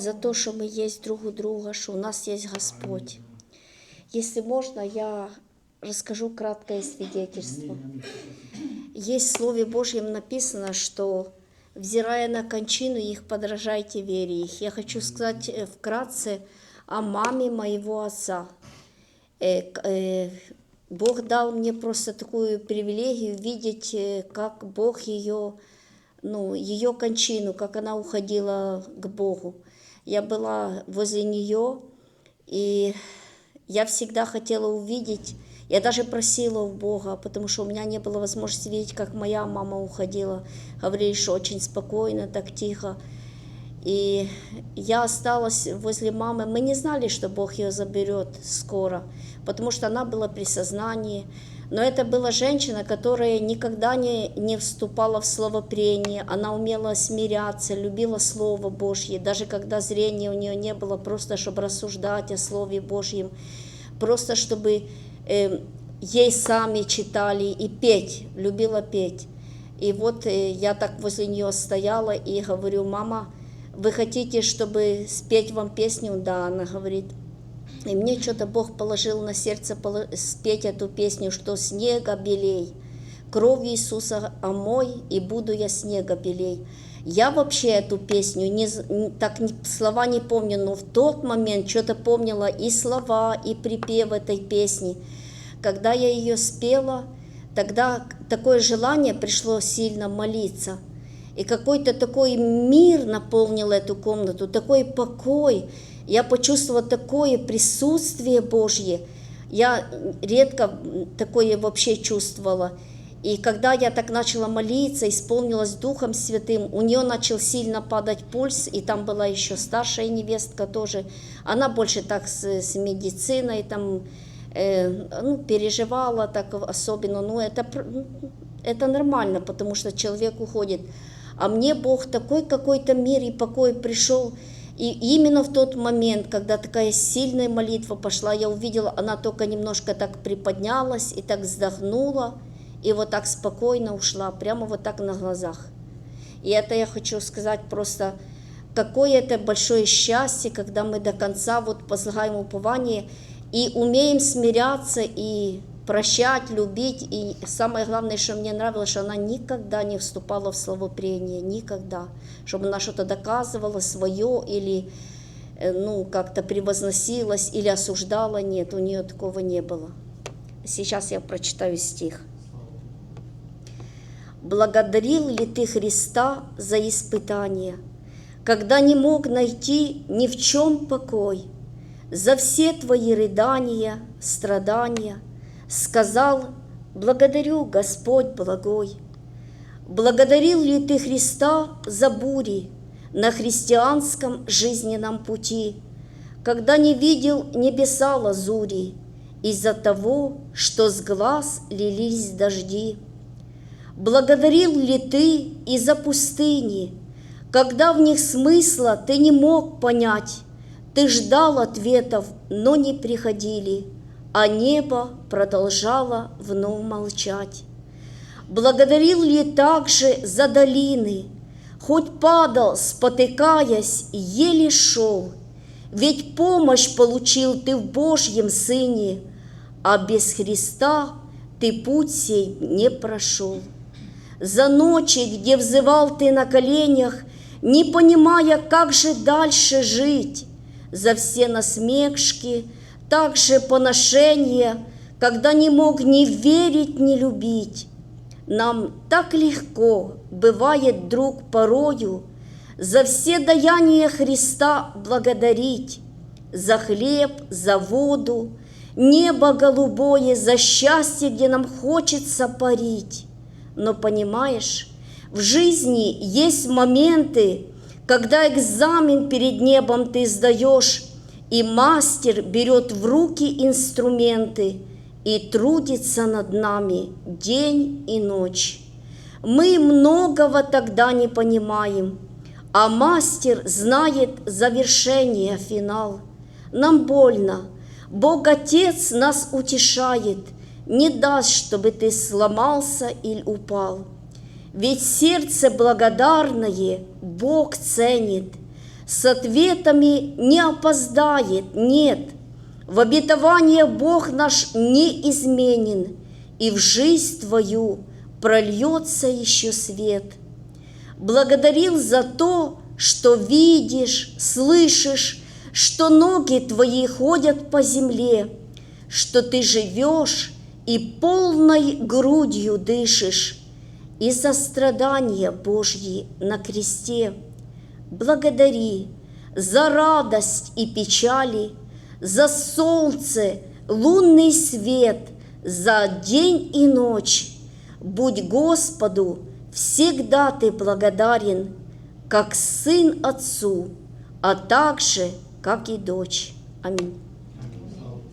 за то, что мы есть друг у друга, что у нас есть Господь. Если можно, я расскажу краткое свидетельство. Есть в Слове Божьем написано, что взирая на кончину их, подражайте вере их. Я хочу сказать э, вкратце о маме моего отца. Э, э, Бог дал мне просто такую привилегию видеть, как Бог ее, ну, ее кончину, как она уходила к Богу. Я была возле нее, и я всегда хотела увидеть, я даже просила у Бога, потому что у меня не было возможности видеть, как моя мама уходила. Говорили, что очень спокойно, так тихо. И я осталась возле мамы. Мы не знали, что Бог ее заберет скоро, потому что она была при сознании. Но это была женщина, которая никогда не, не вступала в словопрение. Она умела смиряться, любила Слово Божье, даже когда зрения у нее не было, просто чтобы рассуждать о Слове Божьем, просто чтобы э, ей сами читали и петь, любила петь. И вот э, я так возле нее стояла и говорю, мама, вы хотите, чтобы спеть вам песню? Да, она говорит. И мне что-то Бог положил на сердце спеть эту песню, что снега белей, кровь Иисуса омой, и буду я снега белей. Я вообще эту песню не, так слова не помню, но в тот момент что-то помнила и слова, и припев этой песни. Когда я ее спела, тогда такое желание пришло сильно молиться. И какой-то такой мир наполнил эту комнату, такой покой. Я почувствовала такое присутствие Божье. Я редко такое вообще чувствовала. И когда я так начала молиться, исполнилась Духом Святым, у нее начал сильно падать пульс, и там была еще старшая невестка тоже. Она больше так с, с медициной там э, ну, переживала так особенно. Ну, это, ну, это нормально, потому что человек уходит. А мне Бог такой какой-то мир и покой пришел. И именно в тот момент, когда такая сильная молитва пошла, я увидела, она только немножко так приподнялась и так вздохнула, и вот так спокойно ушла, прямо вот так на глазах. И это я хочу сказать просто, какое это большое счастье, когда мы до конца вот возлагаем упование и умеем смиряться и прощать, любить. И самое главное, что мне нравилось, что она никогда не вступала в словопрение, никогда. Чтобы она что-то доказывала свое или э, ну, как-то превозносилась или осуждала. Нет, у нее такого не было. Сейчас я прочитаю стих. Благодарил ли ты Христа за испытание, когда не мог найти ни в чем покой, за все твои рыдания, страдания, сказал, благодарю, Господь благой. Благодарил ли ты Христа за бури на христианском жизненном пути, когда не видел небеса лазури из-за того, что с глаз лились дожди? Благодарил ли ты и за пустыни, когда в них смысла ты не мог понять? Ты ждал ответов, но не приходили, а небо продолжало вновь молчать. Благодарил ли также за долины, хоть падал, спотыкаясь, еле шел, ведь помощь получил ты в Божьем Сыне, а без Христа ты путь сей не прошел. За ночи, где взывал ты на коленях, не понимая, как же дальше жить, за все насмешки, также поношения, когда не мог ни верить, ни любить. Нам так легко бывает, друг, порою, за все даяния Христа благодарить, за хлеб, за воду, небо голубое, за счастье, где нам хочется парить. Но понимаешь, в жизни есть моменты, когда экзамен перед небом ты сдаешь, и мастер берет в руки инструменты и трудится над нами день и ночь. Мы многого тогда не понимаем, а мастер знает завершение, финал. Нам больно, Бог Отец нас утешает, не даст, чтобы ты сломался или упал. Ведь сердце благодарное Бог ценит, с ответами не опоздает, нет. В обетование Бог наш не изменен, и в жизнь твою прольется еще свет. Благодарил за то, что видишь, слышишь, что ноги твои ходят по земле, что ты живешь и полной грудью дышишь, и за страдания Божьи на кресте. Благодари за радость и печали, за солнце, лунный свет, за день и ночь. Будь Господу всегда ты благодарен, как сын отцу, а также, как и дочь. Аминь.